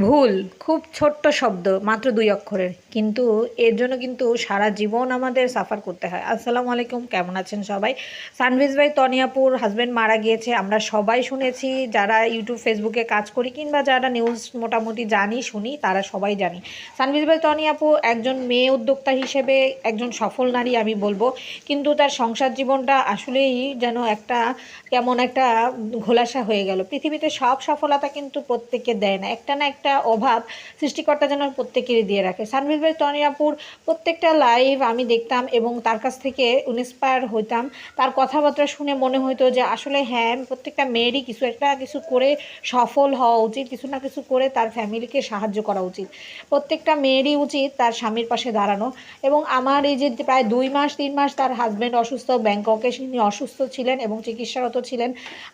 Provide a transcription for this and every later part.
ভুল, খুব ছোট্ট শব্দ, মাত্র দুই অক্ষরের। কিন্তু এর জন্য কিন্তু সারা জীবন আমাদের সাফার করতে হয়। আসসালামু আলাইকুম, কেমন আছেন সবাই? সানভিজ ভাই, তনিয়াপুর হাজব্যান্ড মারা গিয়েছে। আমরা সবাই শুনেছি, যারা ইউটিউব ফেসবুকে কাজ করি, কিংবা যারা নিউজ মোটামুটি জানি, শুনি, তারা সবাই জানি। সানভিজ ভাই, তনিয়াপু একজন মেয়ে উদ্যোক্তা হিসেবে একজন সফল নারী, আমি বলব। কিন্তু তার সংসার জীবনটা আসলেই যেন একটা, কেমন একটা ঘোলাসা হয়ে গেল। পৃথিবীতে সব সফলতা কিন্তু প্রত্যেকে দেয় না। একটা না একটা অভাব সৃষ্টিকর্তা যেন প্রত্যেকেরই দিয়ে রাখে। সানভিজ ভাই তনিয়াপুর প্রত্যেকটা লাইভ আমি দেখতাম এবং তার কাছ থেকে ইন্সপায়ার হইতাম। তার কথাবার্তা শুনে মনে হতো যে আসলে হ্যাঁ প্রত্যেকটা মেয়েরই কিছু একটা কিছু করে সফল হওয়া উচিত, কিছু না কিছু করে তার ফ্যামিলিকে সাহায্য করা উচিত। প্রত্যেকটা মেয়েরই উচিত তার স্বামীর পাশে দাঁড়ানো এবং আমার এই যে প্রায় দুই মাস, তিন মাস তার হাজব্যান্ড অসুস্থ, ব্যাংককে তিনি অসুস্থ ছিলেন এবং চিকিৎসারত ছিলেন।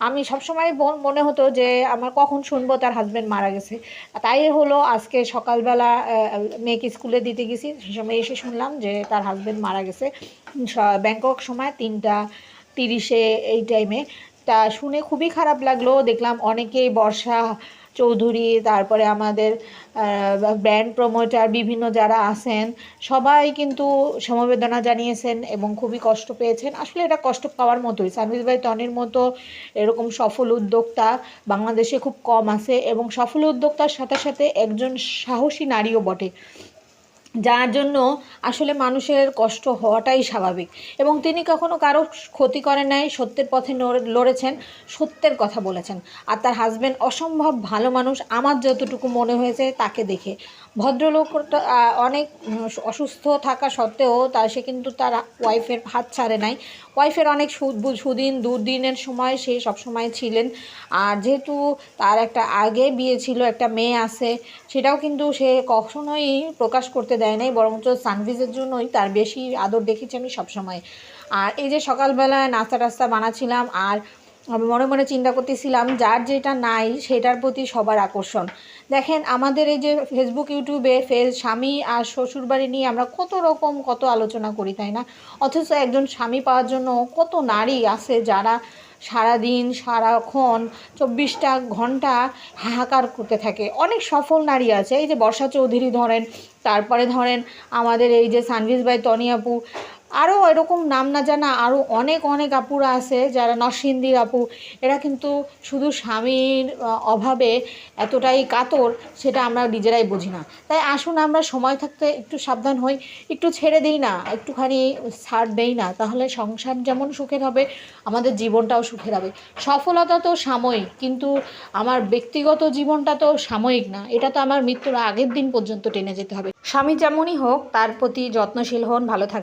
আমি সবসময় মনে হতো যে আমার কখন শুনব তার হাজব্যান্ড মারা গেছে। তাই হলো আজকে সকালবেলা মেয়েকে স্কুলে দিতে গেছি। সে সময় এসে শুনলাম যে তার হাজব্যান্ড মারা গেছে। ব্যাংকক সময় তিনটা তিরিশে এই টাইমে তা শুনে খুবই খারাপ লাগল। দেখলাম অনেকেই বর্ষা চৌধুরী, তারপরে আমাদের ব্র্যান্ড প্রমোটার বিভিন্ন যারা আছেন, সবাই কিন্তু সমবেদনা জানিয়েছেন এবং খুবই কষ্ট পেয়েছেন। আসলে এটা কষ্ট পাওয়ার মতোই। সানভিজ ভাই টনির মতো এরকম সফল উদ্যোক্তা বাংলাদেশে খুব কম আছে এবং সফল উদ্যোক্তার সাথে সাথে একজন সাহসী নারীও বটে। যার জন্য আসলে মানুষের কষ্ট হওয়াটাই স্বাভাবিক। এবং তিনি কখনো কারও ক্ষতি করেন নাই, সত্যের পথে লড়েছেন, সত্যের কথা বলেছেন। আর তার হাজব্যান্ড অসম্ভব ভালো মানুষ, আমার যতটুকু মনে হয়েছে তাকে দেখে। ভদ্রলোকটা অনেক অসুস্থ থাকা সত্ত্বেও তা, সে কিন্তু তার ওয়াইফের হাত ছাড়ে নাই। ওয়াইফের অনেক সুদিন, দুদিনের সময় সে সবসময় ছিলেন। আর যেহেতু তার একটা আগে বিয়ে ছিল, একটা মেয়ে আছে, সেটাও কিন্তু সে কখনোই প্রকাশ করতে দেয় নাই, বরঞ্চ সানভিজের জন্যই তার বেশি আদর দেখেছি আমি সবসময়। আর এই যে সকালবেলায় নাস্তা টাস্তা বানাচ্ছিলাম আর আমি মনে মনে চিন্তা করতেছিলাম, যার যেটা নাই সেটার প্রতি সবার আকর্ষণ। দেখেন, আমাদের এই যে ফেসবুক ইউটিউবে ফেস স্বামী আর শ্বশুরবাড়ি নিয়ে আমরা কত রকম কত আলোচনা করি, তাই না? অথচ একজন স্বামী পাওয়ার জন্য কত নারী আছে যারা সারাদিন, সারাক্ষণ চব্বিশটা ঘণ্টা হাহাকার করতে থাকে। অনেক সফল নারী আছে। এই যে বর্ষা চৌধুরী ধরেন, তারপরে ধরেন আমাদের এই যে সানভিস বাই তনিয়াপু আরও এরকম নাম না জানা আরও অনেক অনেক আপুরা আছে যারা নরসিংদীর আপু। এরা কিন্তু শুধু স্বামীর অভাবে এতটাই কাতর, সেটা আমরা নিজেরাই বুঝি না। তাই আসুন আমরা সময় থাকতে একটু সাবধান হই। একটু ছেড়ে দিই না, একটুখানি ছাড় দেই না, তাহলে সংসার যেমন সুখের হবে, আমাদের জীবনটাও সুখের হবে। সফলতা তো সাময়িক, কিন্তু আমার ব্যক্তিগত জীবনটা তো সাময়িক না। এটা তো আমার মৃত্যুর আগের দিন পর্যন্ত টেনে যেতে হবে। স্বামী যেমনই হোক, তার প্রতি যত্নশীল হন, ভালো থাক